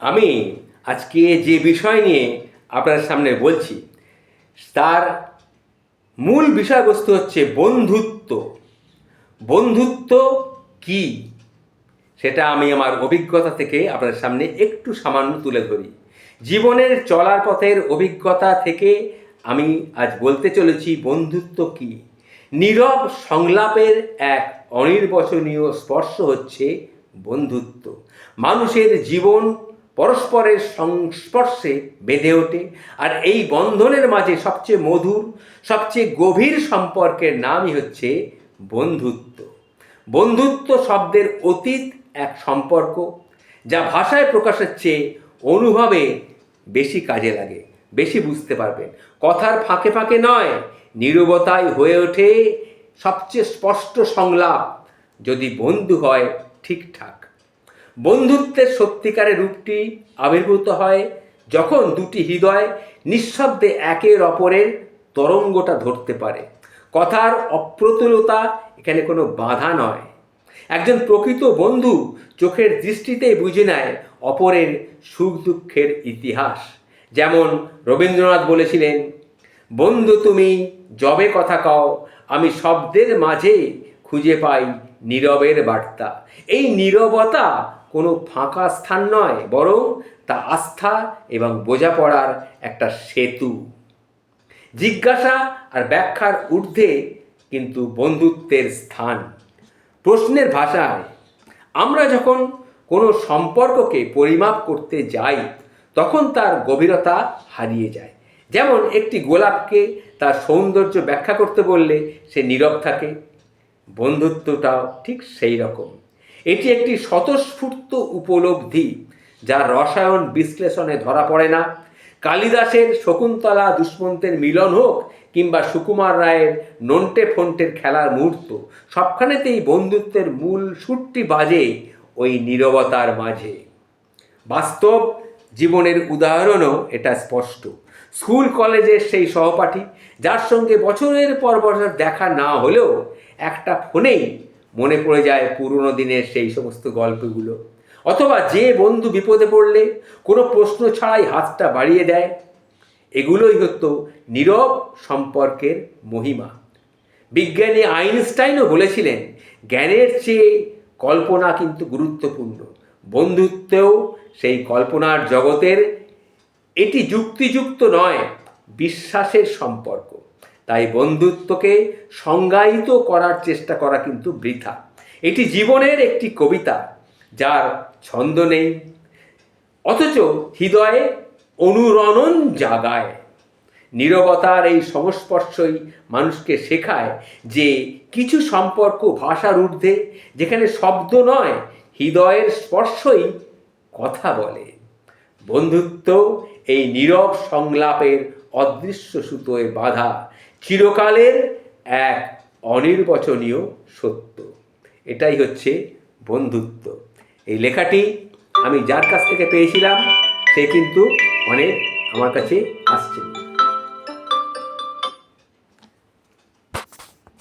আমি আজকে যে বিষয় নিয়ে আপনার সামনে বলছি, তার মূল বিষয়বস্তু হচ্ছে বন্ধুত্ব। বন্ধুত্ব কি? সেটা আমি আমার অভিজ্ঞতা থেকে আপনার সামনে একটু সামান্য তুলে ধরি। জীবনের চলার পথের অভিজ্ঞতা থেকে আমি আজ বলতে চলেছি বন্ধুত্ব কি। নীরব সংলাপের এক অনির্বচনীয় স্পর্শ হচ্ছে বন্ধুত্ব। মানুষের জীবন পরস্পরের সংস্পর্শে বেঁধে ওঠে। আর এই বন্ধনের মাঝে সবচেয়ে মধুর, সবচেয়ে গভীর সম্পর্কের নামই হচ্ছে বন্ধুত্ব। বন্ধুত্ব শব্দের অতীত এক সম্পর্ক, যা ভাষায় প্রকাশের চেয়ে অনুভবে বেশি কাজে লাগে, বেশি বুঝতে পারবেন। কথার ফাঁকে ফাঁকে নয়, নীরবতায় হয়ে ওঠে সবচেয়ে স্পষ্ট সংলাপ, যদি বন্ধু হয় ঠিকঠাক। বন্ধুত্বের সত্যিকারের রূপটি আবির্ভূত হয় যখন দুটি হৃদয় নিঃশব্দে একের অপরের তরঙ্গটা ধরতে পারে। কথার অপ্রতুলতা এখানে কোনো বাধা নয়। একজন প্রকৃত বন্ধু চোখের দৃষ্টিতেই বুঝে নেয় অপরের সুখ দুঃখের ইতিহাস। যেমন রবীন্দ্রনাথ বলেছিলেন, বন্ধু তুমি জবে কথা কও, আমি শব্দের মাঝে খুঁজে পাই নীরবের বার্তা। এই নীরবতা কোনো ফাঁকা স্থান নয়, বরং তা আস্থা এবং বোঝাপড়ার একটা সেতু। জিজ্ঞাসা আর ব্যাখ্যার ঊর্ধ্বে কিন্তু বন্ধুত্বের স্থান। প্রশ্নের ভাষায়, আমরা যখন কোনো সম্পর্ককে পরিমাপ করতে যাই, তখন তার গভীরতা হারিয়ে যায়। যেমন একটি গোলাপকে তার সৌন্দর্য ব্যাখ্যা করতে বললে সে নীরব থাকে, বন্ধুত্বটাও ঠিক সেই রকম। এটি একটি স্বতঃস্ফূর্ত উপলব্ধি যার রসায়ন বিশ্লেষণে ধরা পড়ে না। কালিদাসের শকুন্তলা দুষ্মন্তের মিলন হোক কিংবা সুকুমার রায়ের নন্টে ফন্টের খেলার মুহূর্ত, সবখানেতেই বন্ধুত্বের মূল সুরটি বাজে ওই নীরবতার মাঝে। বাস্তব জীবনের উদাহরণও এটা স্পষ্ট। স্কুল, কলেজের সেই সহপাঠী, যার সঙ্গে বছরের পর বছর দেখা না হলেও একটা ফোনেই মনে পড়ে যায় পুরনো দিনের সেই সমস্ত গল্পগুলো। অথবা যে বন্ধু বিপদে পড়লে কোনো প্রশ্ন ছাড়াই হাতটা বাড়িয়ে দেয়। এগুলোই হতো নীরব সম্পর্কের মহিমা। বিজ্ঞানী আইনস্টাইনও বলেছিলেন, জ্ঞানের চেয়ে কল্পনা কিন্তু গুরুত্বপূর্ণ। বন্ধুত্বেও সেই কল্পনার জগতের এটি যুক্তিযুক্ত নয়, বিশ্বাসের সম্পর্ক। তাই বন্ধুত্বকে সংজ্ঞায়িত করার চেষ্টা করা কিন্তু বৃথা। এটি জীবনের একটি কবিতা, যার ছন্দ নেই, অথচ হৃদয়ে অনুরণন জাগায়। নীরবতার এই সংস্পর্শই মানুষকে শেখায় যে কিছু সম্পর্ক ভাষার ঊর্ধ্বে, যেখানে শব্দ নয়, হৃদয়ের স্পর্শই কথা বলে। বন্ধুত্ব এই নীরব সংলাপের অদৃশ্য সুতোয় বাধা চিরকালের এক অনির্বচনীয় সত্য। এটাই হচ্ছে বন্ধুত্ব। এই লেখাটি আমি যার কাছ থেকে পেয়েছিলাম, সে কিন্তু অনেক আমার কাছে আসছে।